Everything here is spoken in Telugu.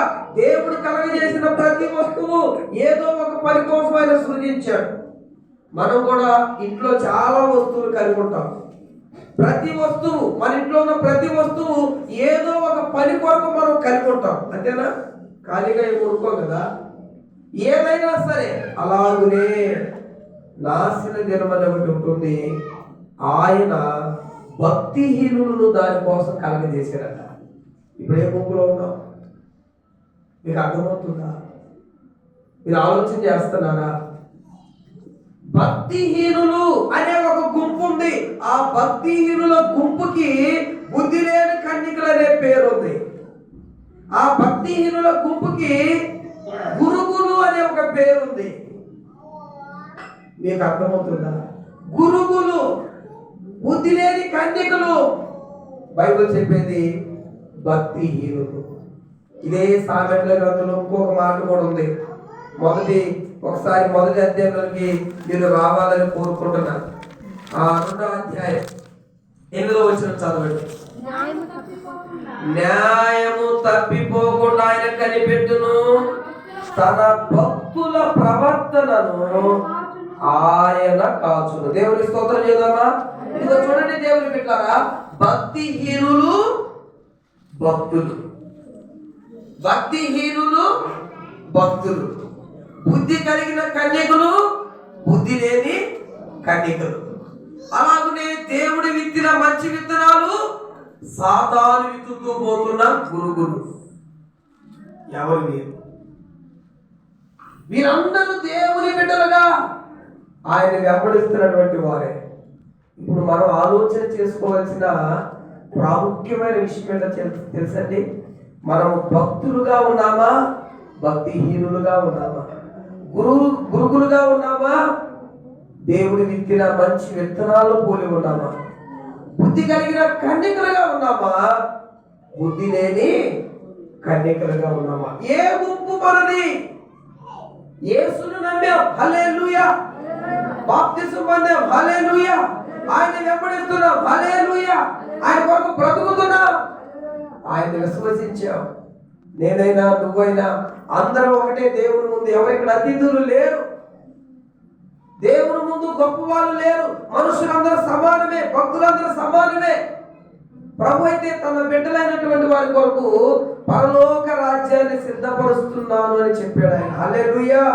దేవుడు కలగజేసిన ప్రతి వస్తువు ఏదో ఒక పని కోసం ఆయన సృజించాడు. మనం కూడా ఇంట్లో చాలా వస్తువులు కలిగి ఉంటాం. ప్రతి వస్తువు మన ఇంట్లో ఉన్న ప్రతి వస్తువు ఏదో ఒక పని కొరకు మనం కలిగి ఉంటాం. అంతేనా? ఖాళీగా కొనుక్కో కదా? ఏదైనా సరే అలాగునే నాశన దినమని ఒకటి ఉంటుంది. ఆయన భక్తిహీనులను దానికోసం కలగజేశారట. ఇప్పుడు ఏ గుంపులో ఉన్నాం? మీకు అర్థమవుతుందా? మీరు ఆలోచన చేస్తున్నారా? భక్తిహీనులు అనే ఒక గుంపు ఉంది. ఆ భక్తిహీనుల గుంపుకి బుద్ధి లేని కన్నికలు అనే పేరు ఉంది. ఆ భక్తిహీనుల గుంపుకి గురుగులు అనే ఒక పేరు ఉంది. మీకు అర్థమవుతుందా? గురుగులు బుద్ధి లేని కన్యకలు. బైబిల్ చెప్పేది భక్తిహీనులు. ఇదే సామెతల గ్రంథంలో ఇంకొక మాట కూడా ఉంది. మొదటి ఒకసారి మొదటి అధ్యాయంలోకి మీరు రావాలని కోరుకుంటున్నాను ఆ రెండో అధ్యాయం ఎనిమిదో వచ్చిన చదవండి. న్యాయము తప్పిపోకుండా ఆయన కనిపెట్టును. తన భక్తుల ప్రవర్తనను ఆయన కాచును. దేవుని స్తోత్రం చేద్దామా? ఇదిగో చూడండి దేవుని పెట్టారా భక్తిహీనులు భక్తులు. భక్తిహీనులు భక్తులు. బుద్ధి కలిగిన కన్యకులు బుద్ధి లేని కన్యకులు. అలాగనే దేవుడి విత్తిన మంచి విత్తనాలు సాతాను విత్తుతూ పోతున్న గురుగులు. ఎవరు మీరు మీరందరూ దేవుని బిడ్డలుగా ఆయన వెంబడిస్తున్నటువంటి వారే. ఇప్పుడు మనం ఆలోచన చేసుకోవాల్సిన ప్రాముఖ్యమైన విషయం ఏంటో తెలు- తెలుసండి? మనము భక్తులుగా ఉన్నామా? భక్తిహీనులుగా ఉన్నామా? గురు గురుగులుగా ఉన్నామా? దేవుడి విత్తిన మంచి విత్తనాలు పోలి ఉన్నామా? బుద్ధి కలిగిన కన్యకలుగా ఉన్నామా? బుద్ధి లేని కన్యకలుగా ఉన్నామా? ఏ గుంపు మనది? యేసును నమ్మాం. హల్లెలూయా. బాప్తిసం పొందాం. హల్లెలూయా. ఆయన వెంబడిస్తున్నాం. హల్లెలూయా. ఆయన కొరకు బ్రతుకుతున్నాం. ఆయన విశ్వసించాం నేనైనా నువ్వైనా అందరం ఒకటే దేవుని ముందు. ఎవరు అతిథులు లేరు. దేవుని ముందు గొప్ప వాళ్ళు లేరు. మనుషులందరూ సమానమే భక్తులందరూ సమానమే. ప్రభు అయితే తన బిడ్డలైనటువంటి వారి కొరకు పరలోక రాజ్యాన్ని సిద్ధపరుస్తున్నాను అని చెప్పాడు ఆయన. హల్లెలూయా.